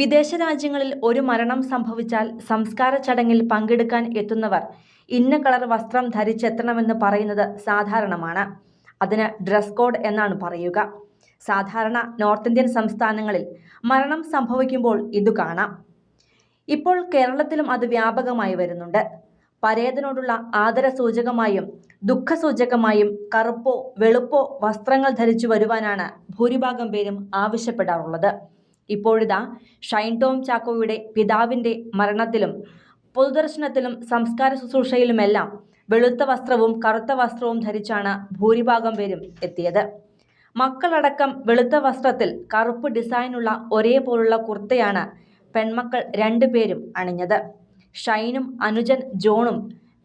വിദേശ രാജ്യങ്ങളിൽ ഒരു മരണം സംഭവിച്ചാൽ സംസ്കാര ചടങ്ങിൽ പങ്കെടുക്കാൻ എത്തുന്നവർ ഇന്ന കളർ വസ്ത്രം ധരിച്ചെത്തണമെന്ന് പറയുന്നത് സാധാരണമാണ്. അതിന് ഡ്രസ് കോഡ് എന്നാണ് പറയുക. സാധാരണ നോർത്ത് ഇന്ത്യൻ സംസ്ഥാനങ്ങളിൽ മരണം സംഭവിക്കുമ്പോൾ ഇത് കാണാം. ഇപ്പോൾ കേരളത്തിലും അത് വ്യാപകമായി വരുന്നുണ്ട്. പരേതനോടുള്ള ആദര ആദരസൂചകമായും ദുഃഖസൂചകമായും കറുപ്പോ വെളുപ്പോ വസ്ത്രങ്ങൾ ധരിച്ചു വരുവാനാണ് ഭൂരിഭാഗം പേരും ആവശ്യപ്പെടാറുള്ളത്. ഇപ്പോഴിതാ ഷൈൻ ടോം ചാക്കോയുടെ പിതാവിന്റെ മരണത്തിലും പൊതുദർശനത്തിലും സംസ്കാര ശുശ്രൂഷയിലുമെല്ലാം വെളുത്ത വസ്ത്രവും കറുത്ത വസ്ത്രവും ധരിച്ചാണ് ഭൂരിഭാഗം പേരും എത്തിയത്. മക്കളടക്കം വെളുത്ത വസ്ത്രത്തിൽ കറുപ്പ് ഡിസൈനുള്ള ഒരേപോലുള്ള കുർത്തയാണ് പെൺമക്കൾ രണ്ടുപേരും അണിഞ്ഞത്. ഷൈനും അനുജൻ ജോണും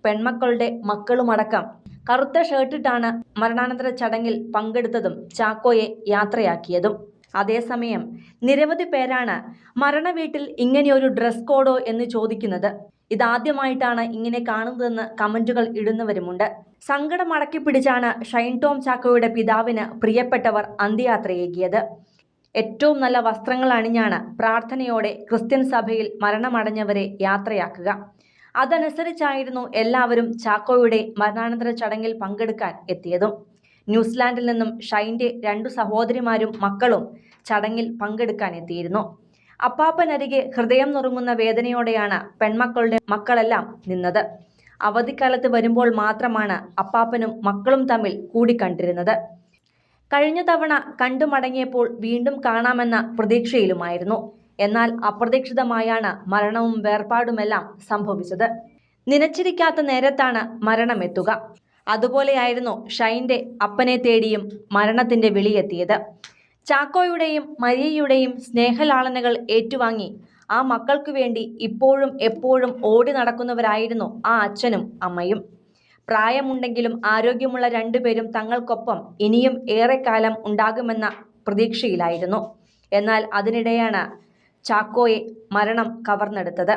പെൺമക്കളുടെ മക്കളുമടക്കം കറുത്ത ഷർട്ടിട്ടാണ് മരണാനന്തര ചടങ്ങിൽ പങ്കെടുത്തതും ചാക്കോയെ യാത്രയാക്കിയതും. അതേസമയം നിരവധി പേരാണ് മരണവീട്ടിൽ ഇങ്ങനെയൊരു ഡ്രസ് കോഡോ എന്ന് ചോദിക്കുന്നത്. ഇതാദ്യമായിട്ടാണ് ഇങ്ങനെ കാണുന്നതെന്ന് കമന്റുകൾ ഇടുന്നവരുമുണ്ട്. സങ്കടം അടക്കി പിടിച്ചാണ് ഷൈൻ ടോം ചാക്കോയുടെ പിതാവിന് പ്രിയപ്പെട്ടവർ അന്ത്യയാത്രയേകിയത്. ഏറ്റവും നല്ല വസ്ത്രങ്ങൾ അണിഞ്ഞാണ് പ്രാർത്ഥനയോടെ ക്രിസ്ത്യൻ സഭയിൽ മരണമടഞ്ഞവരെ യാത്രയാക്കുക. അതനുസരിച്ചായിരുന്നു എല്ലാവരും ചാക്കോയുടെ മരണാനന്തര ചടങ്ങിൽ പങ്കെടുക്കാൻ എത്തിയതും. ന്യൂസിലാൻഡിൽ നിന്നും ഷൈന്റെ രണ്ടു സഹോദരിമാരും മക്കളും ചടങ്ങിൽ പങ്കെടുക്കാൻ എത്തിയിരുന്നു. അപ്പാപ്പനരികെ ഹൃദയം നുറുങ്ങുന്ന വേദനയോടെയാണ് പെൺമക്കളുടെ മക്കളെല്ലാം നിന്നത്. അവധിക്കാലത്ത് വരുമ്പോൾ മാത്രമാണ് അപ്പാപ്പനും മക്കളും തമ്മിൽ കൂടിക്കണ്ടിരുന്നത്. കഴിഞ്ഞ തവണ കണ്ടു മടങ്ങിയപ്പോൾ വീണ്ടും കാണാമെന്ന പ്രതീക്ഷയിലുമായിരുന്നു. എന്നാൽ അപ്രതീക്ഷിതമായാണ് മരണവും വേർപാടുമെല്ലാം സംഭവിച്ചത്. നിനച്ചിരിക്കാത്ത നേരത്താണ് മരണമെത്തുക. അതുപോലെയായിരുന്നു ഷൈന്റെ അപ്പനെ തേടിയും മരണത്തിന്റെ വിളിയെത്തിയത്. ചാക്കോയുടെയും മരിയയുടെയും സ്നേഹലാളനകൾ ഏറ്റുവാങ്ങി. ആ മക്കൾക്കു വേണ്ടി ഇപ്പോഴും എപ്പോഴും ഓടി നടക്കുന്നവരായിരുന്നു ആ അച്ഛനും അമ്മയും. പ്രായമുണ്ടെങ്കിലും ആരോഗ്യമുള്ള രണ്ടുപേരും തങ്ങൾക്കൊപ്പം ഇനിയും ഏറെക്കാലം ഉണ്ടാകുമെന്ന പ്രതീക്ഷയിലായിരുന്നു. എന്നാൽ അതിനിടെയാണ് ചാക്കോയെ മരണം കവർന്നെടുത്തത്.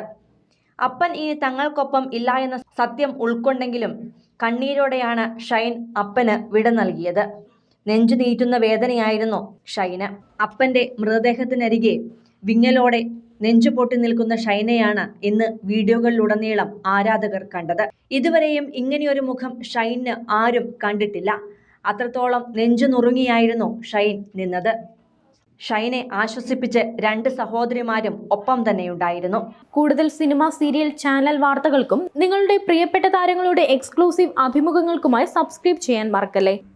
അപ്പൻ ഇനി തങ്ങൾക്കൊപ്പം ഇല്ല എന്ന സത്യം ഉൾക്കൊണ്ടെങ്കിലും കണ്ണീരോടെയാണ് ഷൈൻ അപ്പന് വിട നൽകിയത്. നെഞ്ചു നീറ്റുന്ന വേദനയായിരുന്നു ഷൈന്. അപ്പന്റെ മൃതദേഹത്തിനരികെ വിങ്ങലോടെ നെഞ്ചു പൊട്ടി നിൽക്കുന്ന ഷൈനയാണ് ഇന്ന് വീഡിയോകളിലുടനീളം ആരാധകർ കണ്ടത്. ഇതുവരെയും ഇങ്ങനെയൊരു മുഖം ഷൈന് ആരും കണ്ടിട്ടില്ല. അത്രത്തോളം നെഞ്ചു നുറുങ്ങിയായിരുന്നു ഷൈൻ നിന്നത്. ഷൈനെ ആശ്വസിപ്പിച്ച് രണ്ട് സഹോദരിമാരും ഒപ്പം തന്നെയുണ്ടായിരുന്നു. കൂടുതൽ സിനിമ സീരിയൽ ചാനൽ വാർത്തകൾക്കും നിങ്ങളുടെ പ്രിയപ്പെട്ട താരങ്ങളുടെ എക്സ്ക്ലൂസീവ് അഭിമുഖങ്ങൾക്കുമായി സബ്സ്ക്രൈബ് ചെയ്യാൻ മറക്കല്ലേ?